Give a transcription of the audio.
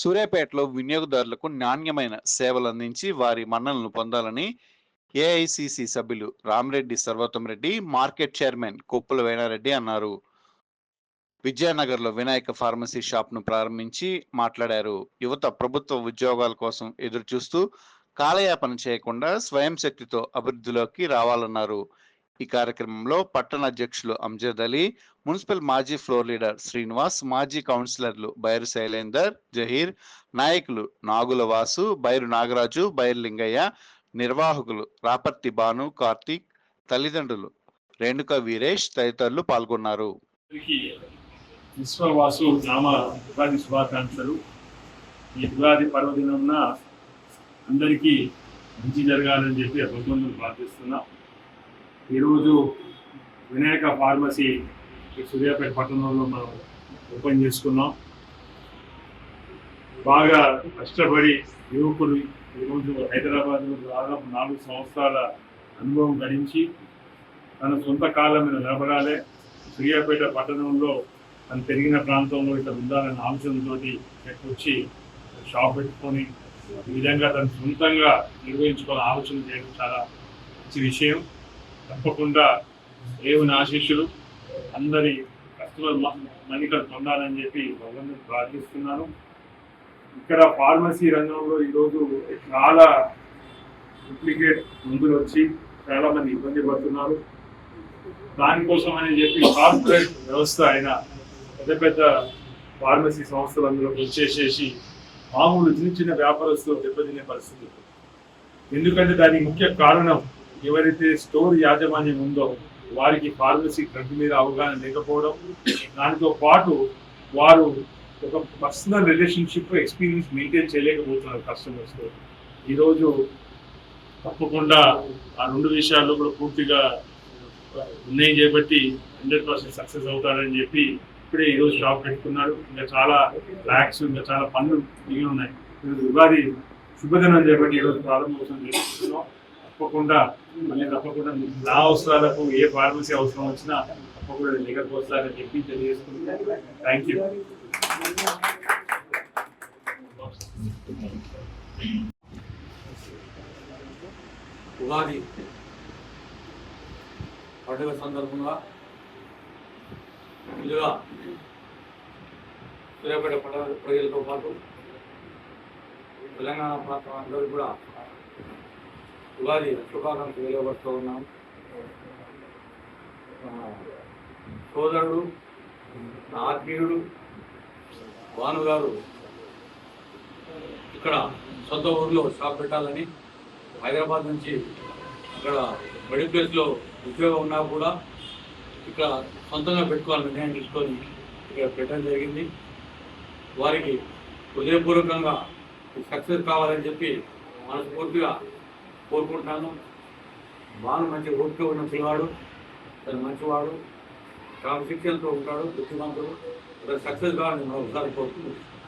సూర్యాపేటలో వినియోగదారులకు నాణ్యమైన సేవలు అందించి వారి మన్నలను పొందాలని ఏఐసిసి సభ్యులు రామిరెడ్డి సర్వోత్తం రెడ్డి మార్కెట్ చైర్మన్ కొప్పుల వేణారెడ్డి అన్నారు. విజయనగర్లో వినాయక ఫార్మసీ షాప్ను ప్రారంభించి మాట్లాడారు. యువత ప్రభుత్వ ఉద్యోగాల కోసం ఎదురుచూస్తూ కాలయాపన చేయకుండా స్వయం శక్తితో అభివృద్ధిలోకి రావాలన్నారు. ఈ కార్యక్రమంలో పట్టణ అధ్యక్షులు అంజద్ అలీ మున్సిపల్ మాజీ ఫ్లోర్ లీడర్ శ్రీనివాస్ మాజీ కౌన్సిలర్లు బైరు శైలేందర్ జహీర్ నాయకులు నాగుల వాసు బైరు నాగరాజు బైరు లింగయ్య నిర్వాహకులు రాపర్తి భాను కార్తీక్ తల్లిదండ్రులు రేణుక వీరేష్ తదితరులు పాల్గొన్నారు. విశ్వవాసు నామ ఉగాది శుభాకాంక్షలు. ఈ ఉగాది పర్వదినంన అందరికీ మంచి జరగాలని చెప్పి ఆ ప్రార్థిస్తున్నాం. ఈరోజు వినాయక ఫార్మసీ ఈ సూర్యాపేట పట్టణంలో మనం ఓపెన్ చేసుకున్నాం. బాగా కష్టపడి యువకులు ఈరోజు హైదరాబాద్లో దాదాపు నాలుగు సంవత్సరాల అనుభవం గడించి తన సొంత కాలమైన మీద నిలబడాలి సూర్యాపేట పట్టణంలో తను పెరిగిన ప్రాంతంలో ఇక్కడ ఉండాలనే ఆలోచనతో వచ్చి షాప్ పెట్టుకొని ఈ విధంగా తను సొంతంగా నిర్వహించుకోవాలని ఆలోచన చేయడం చాలా మంచి విషయం. తప్పకుండా దేవుని ఆశీస్సులు అందరి కస్టమర్ మన్నికలు పొందాలని చెప్పి భగవంతుని ప్రార్థిస్తున్నాను. ఇక్కడ ఫార్మసీ రంగంలో ఈరోజు చాలా డూప్లికేట్ మందులు వచ్చి చాలా మంది ఇబ్బంది పడుతున్నారు. దానికోసం అని చెప్పి కార్పొరేట్ వ్యవస్థ అయిన పెద్ద పెద్ద ఫార్మసీ సంస్థలు అందులోకి వచ్చేసేసి మామూలు చిన్న చిన్న వ్యాపారస్తులు దెబ్బతినే పరిస్థితి. ఎందుకంటే దానికి ముఖ్య కారణం ఎవరైతే స్టోర్ యాజమాన్యం ఉందో వారికి ఫార్మసీ డ్రగ్ మీద అవగాహన లేకపోవడం దానితో పాటు వారు ఒక పర్సనల్ రిలేషన్షిప్ ఎక్స్పీరియన్స్ మెయింటైన్ చేయలేకపోతున్నారు కస్టమర్స్తో ఈరోజు తప్పకుండా ఆ రెండు విషయాల్లో కూడా పూర్తిగా నిర్ణయం చేపట్టి హండ్రెడ్ పర్సెంట్ సక్సెస్ అవుతాడని చెప్పి ఇప్పుడే ఈరోజు షాప్ పెట్టుకున్నాడు ఇంకా చాలా ల్యాక్స్ ఇంకా చాలా పనులు మిగిలి ఉన్నాయి. ఈరోజు ఉగాది శుభదినం చేపట్టి ఈరోజు ప్రారంభోత్సవం చేసుకుంటున్నాం తప్పకుండా మళ్ళీ తప్పకుండా నా అవసరాలకు ఏ ఫార్మసీ అవసరం వచ్చినా తప్పకుండా నేను దగ్గరకు చెప్పి తెలియజేసుకుంటున్నాను థ్యాంక్ యూ ఉగాది పండుగ సందర్భంగా ముందుగా సూర్యాపేట పండుగ ప్రజలతో పాటు తెలంగాణ ప్రాంతం అందరూ కూడా ఉగాది శుభాకాంక్షలు తెలియబడుతూ ఉన్నాం. సోదరుడు ఆత్మీయుడు భానుగారు ఇక్కడ సొంత ఊర్లో షాప్ పెట్టాలని హైదరాబాద్ నుంచి ఇక్కడ బడి ప్లేస్లో ఉద్యోగం ఉన్నా కూడా ఇక్కడ సొంతంగా పెట్టుకోవాలని నిర్ణయం తీసుకొని ఇక్కడ పెట్టడం జరిగింది. వారికి హృదయపూర్వకంగా సక్సెస్ కావాలని చెప్పి మనస్ఫూర్తిగా కోరుకుంటాను. బాగా మంచి ఓపిక ఉన్న పిల్లవాడు తను మంచివాడు క్రమశిక్షణతో ఉంటాడు బుద్ధిమంతుడు. సక్సెస్ కావాలని మనం ఒకసారి కోరుకుంటున్నాను.